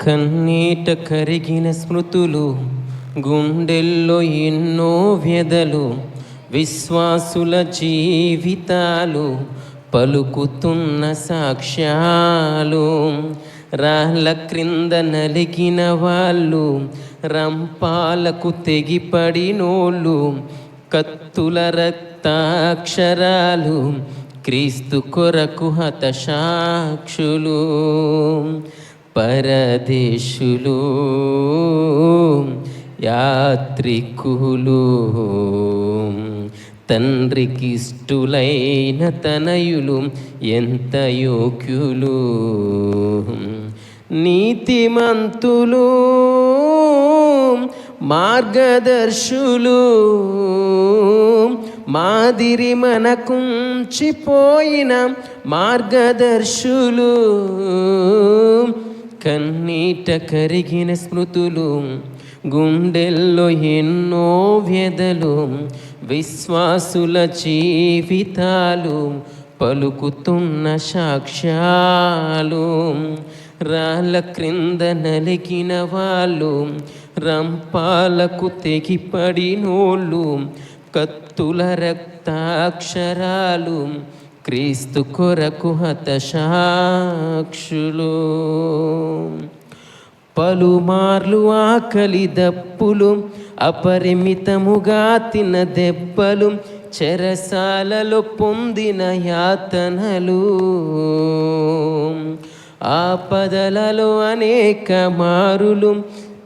కన్నీట కరిగిన స్మృతులు గుండెల్లో ఎన్నో వ్యధలు విశ్వాసుల జీవితాలు పలుకుతున్న సాక్ష్యాలు. రాళ్ళ క్రింద నలిగిన వాళ్ళు రంపాలకు తెగిపడినోళ్ళు కత్తుల రక్తాక్షరాలు క్రీస్తు కొరకు హతసాక్షులు. పరదేశులు యాత్రికులు తండ్రికి ఇష్టులైన తనయులు ఎంత యోగ్యులు. నీతిమంతులు మార్గదర్శులు మాదిరి మనకుంచిపోయిన మార్గదర్శులు. కన్నీట కరిగిన స్మృతులు గుండెల్లో ఎన్నో వ్యధలు విశ్వాసుల జీవితాలు పలుకుతున్న సాక్ష్యాలు రాళ్ళ క్రింద నలిగిన వాళ్ళు రంపాలకు తెగిపడినోళ్ళు కత్తుల రక్తాక్షరాలు క్రీస్తు కొరకు హతసాక్షులు. పలుమార్లు ఆకలి దప్పులు అపరిమితముగా తిన దెబ్బలు చెరసాలలో పొందిన యాతనలు. ఆపదలలో అనేక మారులు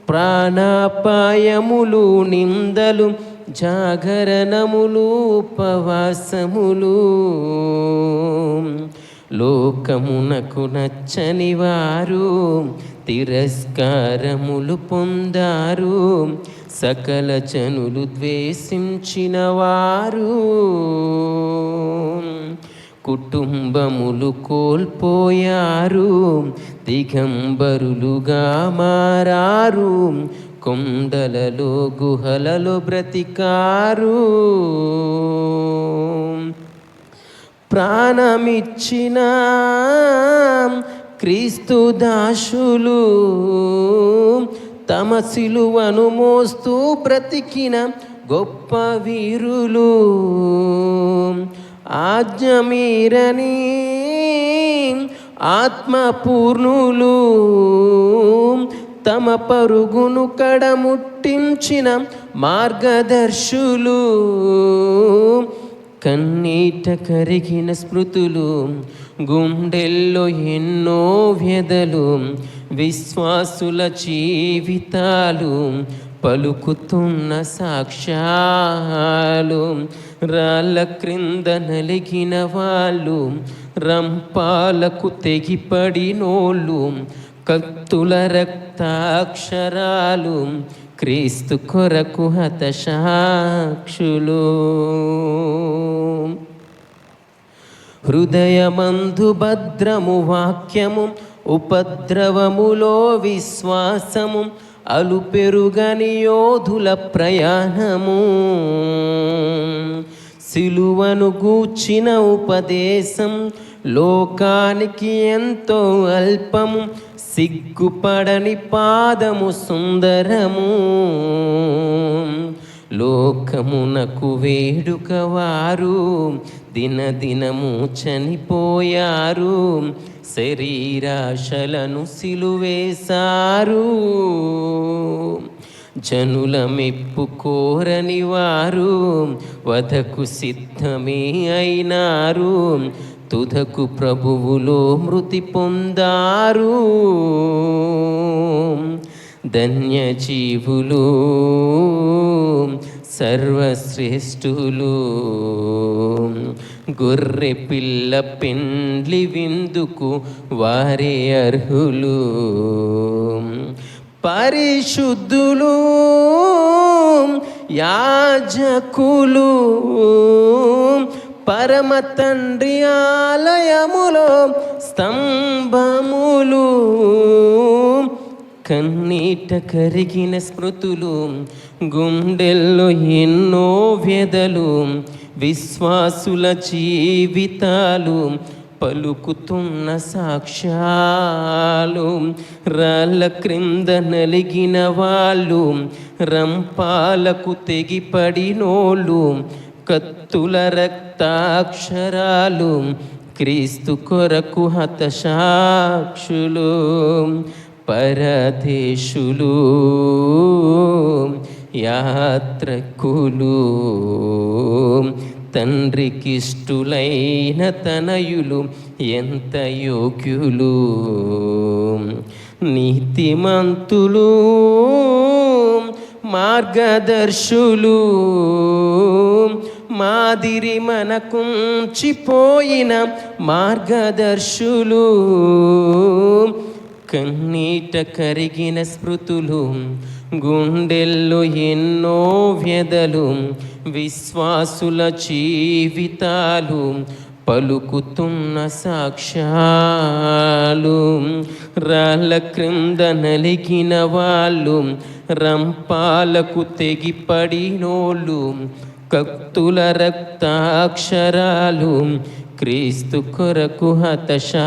ప్రాణాపాయములు నిందలు జాగరణములు ఉపవాసములు. లోకమునకు నచ్చని వారు తిరస్కారములు పొందారు. సకల జనులు ద్వేషించిన వారు కుటుంబములు కోల్పోయారు. దిగంబరులుగా మారారు. కొండలలో గుహలలో బ్రతికారు. ప్రాణమిచ్చిన క్రీస్తు దాసులు తమ సిలువను మోస్తూ బ్రతికిన గొప్ప వీరులు. ఆజ్ఞమీరని ఆత్మపూర్ణులు. తమ పరుగును కడముట్టించిన మార్గదర్శులు కన్నీట కరిగిన స్మృతులు గుండెల్లో ఎన్నో వ్యధలు విశ్వాసుల జీవితాలు పలుకుతున్న సాక్ష్యాలు రాళ్ళ క్రింద నలిగిన వాళ్ళు రంపాలకు తెగిపడినోళ్ళు కత్తుల రక్తాక్షరాలు క్రీస్తు కొరకు హతసాక్షులు. హృదయమందు భద్రము వాక్యము ఉపద్రవములో విశ్వాసము అలు పెరుగని యోధుల ప్రయాణము. సిలువను గూర్చిన ఉపదేశం లోకానికి ఎంతో అల్పము సిగ్గుపడని పాదము సుందరము. లోకమునకు వేడుక వారు దినదినము చనిపోయారు శరీరాశలను సిలువేశారు. జనుల మెప్పు కోరని వారు వధకు సిద్ధమే అయినారు. తుదకు ప్రభువులో మృతి పొందారు. ధన్యజీవులు సర్వశ్రేష్ఠులు. గొర్రె పిల్ల పెండ్లి విందుకు వారే అర్హులు. పరిశుద్ధులు యాజకులు. పరమ తండ్రి ఆలయములో స్తంభములు కన్నీట కరిగిన స్మృతులు గుండెల్లో ఎన్నో వ్యధలు విశ్వాసుల జీవితాలు పలుకుతున్న సాక్ష్యాలు రాళ్ళ క్రింద నలిగిన వాళ్ళు రంపాలకు తెగిపడినోళ్ళు కత్తుల రక్తాక్షరాలు క్రీస్తు కొరకు హతసాక్షులు పరదేశులు యాత్రకులు తండ్రికిష్టులైన తనయులు ఎంత యోగ్యులు నీతిమంతులు మార్గదర్శులు మాదిరి మనకుంచిపోయిన మార్గదర్శులు. కన్నీట కరిగిన స్మృతులు గుండెల్లో ఎన్నో వ్యధలు విశ్వాసుల జీవితాలు పలుకుతున్న సాక్ష్యాలు. రాళ్ళ క్రింద నలిగిన వాళ్ళు రంపాలకు తెగిపడినోళ్ళు కక్తుల రక్తాక్షరాలు క్రీస్తు కొరకు హతసాక్షులు.